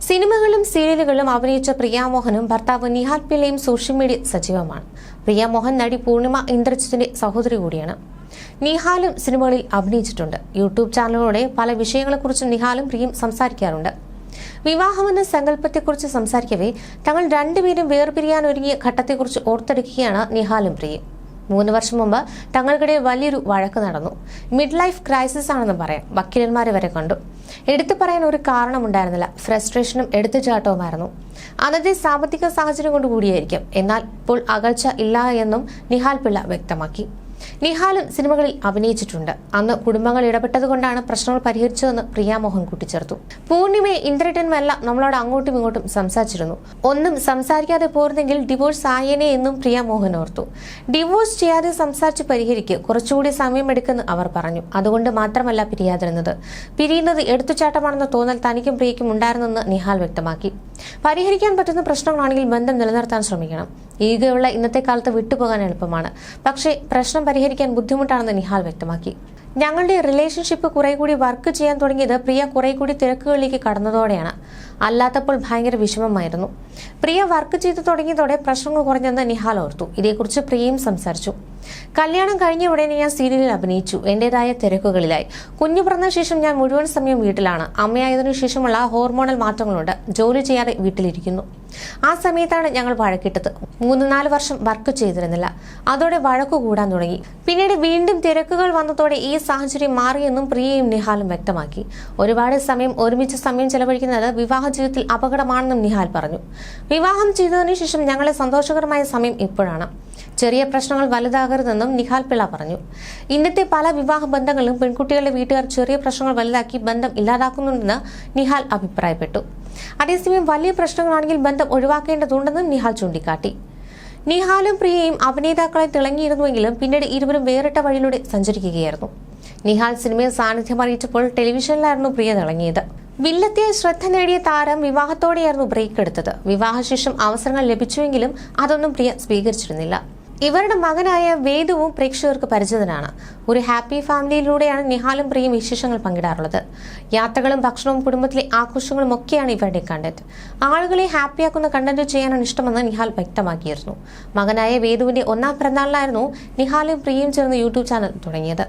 സിനിമകളും സീരിയലുകളും അഭിനയിച്ച പ്രിയാമോഹനും ഭർത്താവ് നിഹാൽ പിള്ളയും സോഷ്യൽ മീഡിയ സജീവമാണ്. പ്രിയാമോഹൻ നടി പൂർണിമ ഇന്ദ്രജിത്തിന്റെ സഹോദരി കൂടിയാണ്. നിഹാലും സിനിമകളിൽ അഭിനയിച്ചിട്ടുണ്ട്. യൂട്യൂബ് ചാനലുകളുടെ പല വിഷയങ്ങളെക്കുറിച്ചും നിഹാലും പ്രിയും സംസാരിക്കാറുണ്ട്. വിവാഹമെന്ന സങ്കല്പത്തെക്കുറിച്ച് സംസാരിക്കവേ തങ്ങൾ രണ്ടുപേരും വേർപിരിയാൻ ഒരുങ്ങിയ ഘട്ടത്തെക്കുറിച്ച് ഓർത്തെടുക്കുകയാണ് നിഹാലും പ്രിയും മൂന്ന് വർഷം മുമ്പ് തങ്ങൾക്കിടയിൽ വലിയൊരു വഴക്ക് നടന്നു. മിഡ് ലൈഫ് ക്രൈസിസ് ആണെന്ന് പറയാം. വക്കീലന്മാരെ വരെ കണ്ടു. എടുത്തു പറയാൻ ഒരു കാരണമുണ്ടായിരുന്നില്ല. ഫ്രസ്ട്രേഷനും എടുത്തുചാട്ടവുമായിരുന്നു. അന്നത്തെ സാമ്പത്തിക സാഹചര്യം കൊണ്ട് കൂടിയായിരിക്കും. എന്നാൽ ഇപ്പോൾ അകൽച്ച ഇല്ല എന്നും നിഹാൽ പിള്ള വ്യക്തമാക്കി. നിഹാലും സിനിമകളിൽ അഭിനയിച്ചിട്ടുണ്ട്. അന്ന് കുടുംബങ്ങൾ ഇടപെട്ടതുകൊണ്ടാണ് പ്രശ്നങ്ങൾ പരിഹരിച്ചതെന്ന് പ്രിയാമോഹൻ കൂട്ടിച്ചേർത്തു. പൂർണിമയെ ഇന്ദ്രട്ടനുമല്ല നമ്മളോട് അങ്ങോട്ടും ഇങ്ങോട്ടും സംസാരിച്ചിരുന്നു. ഒന്നും സംസാരിക്കാതെ പോരുന്നെങ്കിൽ ഡിവോഴ്സ് ആയേനെ എന്നും പ്രിയാമോഹൻ ഓർത്തു. ഡിവോഴ്സ് ചെയ്യാതെ സംസാരിച്ച് പരിഹരിക്കുക കുറച്ചുകൂടി സമയമെടുക്കുമെന്ന് അവർ പറഞ്ഞു. അതുകൊണ്ട് മാത്രമല്ല പിരിയാതിരുന്നത്. പിരിയുന്നത് എടുത്തുചാട്ടമാണെന്ന തോന്നൽ തനിക്കും പ്രിയയ്ക്കും ഉണ്ടായിരുന്നെന്ന് നിഹാൽ വ്യക്തമാക്കി. പരിഹരിക്കാൻ പറ്റുന്ന പ്രശ്നങ്ങളാണെങ്കിൽ ബന്ധം നിലനിർത്താൻ ശ്രമിക്കണം. ഈഗയുള്ള ഇന്നത്തെ കാലത്ത് വിട്ടുപോകാൻ എളുപ്പമാണ്. പക്ഷേ പ്രശ്നം പരിഹരിക്കാൻ ബുദ്ധിമുട്ടാണെന്ന് നിഹാൽ വ്യക്തമാക്കി. ഞങ്ങളുടെ റിലേഷൻഷിപ്പ് കുറെ കൂടി വർക്ക് ചെയ്യാൻ തുടങ്ങിയത് പ്രിയ കുറെ കൂടി തിരക്കുകളിലേക്ക് കടന്നതോടെയാണ്. അല്ലാത്തപ്പോൾ ഭയങ്കര വിഷമമായിരുന്നു. പ്രിയ വർക്ക് ചെയ്തു തുടങ്ങിയതോടെ പ്രശ്നങ്ങൾ കുറഞ്ഞെന്ന് നിഹാൽ ഓർത്തു. ഇതേക്കുറിച്ച് പ്രിയയും സംസാരിച്ചു. കല്യാണം കഴിഞ്ഞ ഉടനെ ഞാൻ സീരിയലിൽ അഭിനയിച്ചു. എന്റേതായ തിരക്കുകളിലായി. കുഞ്ഞു പിറന്ന ശേഷം ഞാൻ മുഴുവൻ സമയം വീട്ടിലാണ്. അമ്മയായതിനു ശേഷമുള്ള ഹോർമോണൽ മാറ്റങ്ങളുണ്ട്. ജോലി ചെയ്യാതെ വീട്ടിലിരിക്കുന്നു. ആ സമയത്താണ് ഞങ്ങൾ വഴക്കിട്ടത്. മൂന്ന് നാല് വർഷം വർക്ക് ചെയ്തിരുന്നില്ല. അതോടെ വഴക്കു കൂടാൻ തുടങ്ങി. പിന്നീട് വീണ്ടും തിരക്കുകൾ വന്നതോടെ ഈ സാഹചര്യം മാറിയെന്നും പ്രിയയും നിഹാലും വ്യക്തമാക്കി. ഒരുപാട് സമയം ഒരുമിച്ച് സമയം ചെലവഴിക്കുന്നത് വിവാഹ ജീവിതത്തിൽ അപകടമാണെന്നും നിഹാൽ പറഞ്ഞു. വിവാഹം ചെയ്തതിനു ശേഷം ഞങ്ങളെ സന്തോഷകരമായ സമയം ഇപ്പോഴാണ്. ചെറിയ പ്രശ്നങ്ങൾ വലുതാകരുതെന്നും നിഹാൽ പിള്ള പറഞ്ഞു. ഇന്നത്തെ പല വിവാഹ ബന്ധങ്ങളിലും പെൺകുട്ടികളുടെ വീട്ടുകാർ ചെറിയ പ്രശ്നങ്ങൾ വലുതാക്കി ബന്ധം ഇല്ലാതാക്കുന്നുണ്ടെന്ന് നിഹാൽ അഭിപ്രായപ്പെട്ടു. അതേസമയം വലിയ പ്രശ്നങ്ങളാണെങ്കിൽ ബന്ധം ഒഴിവാക്കേണ്ടതുണ്ടെന്നും നിഹാൽ ചൂണ്ടിക്കാട്ടി. നിഹാലും പ്രിയയും അഭിനേതാക്കളെ തിളങ്ങിയിരുന്നുവെങ്കിലും പിന്നീട് ഇരുവരും വേറിട്ട വഴിയിലൂടെ സഞ്ചരിക്കുകയായിരുന്നു. നിഹാൽ സിനിമയിൽ സാന്നിധ്യം അറിയിച്ചപ്പോൾ ടെലിവിഷനിലായിരുന്നു പ്രിയ തിളങ്ങിയത്. വില്ലത്തെ ശ്രദ്ധ നേടിയ താരം വിവാഹത്തോടെയായിരുന്നു ബ്രേക്ക് എടുത്തത് വിവാഹശേഷം അവസരങ്ങൾ ലഭിച്ചുവെങ്കിലും അതൊന്നും പ്രിയ സ്വീകരിച്ചിരുന്നില്ല. ഇവരുടെ മകനായ വേദുവും പ്രേക്ഷകർക്ക് പരിചിതനാണ്. ഒരു ഹാപ്പി ഫാമിലിയിലൂടെയാണ് നിഹാലും പ്രിയും വിശേഷങ്ങൾ പങ്കിടാറുള്ളത്. യാത്രകളും ഭക്ഷണവും കുടുംബത്തിലെ ആഘോഷങ്ങളും ഒക്കെയാണ് ഇവരുടെ കണ്ടന്റ് ആളുകളെ ഹാപ്പിയാക്കുന്ന കണ്ടന്റ് ചെയ്യാനാണ് ഇഷ്ടമെന്ന് നിഹാൽ വ്യക്തമാക്കിയിരുന്നു. മകനായ വേദുവിന്റെ ഒന്നാം പിറന്നാളിലായിരുന്നു നിഹാലും പ്രിയും ചേർന്ന് യൂട്യൂബ് ചാനൽ തുടങ്ങിയത്.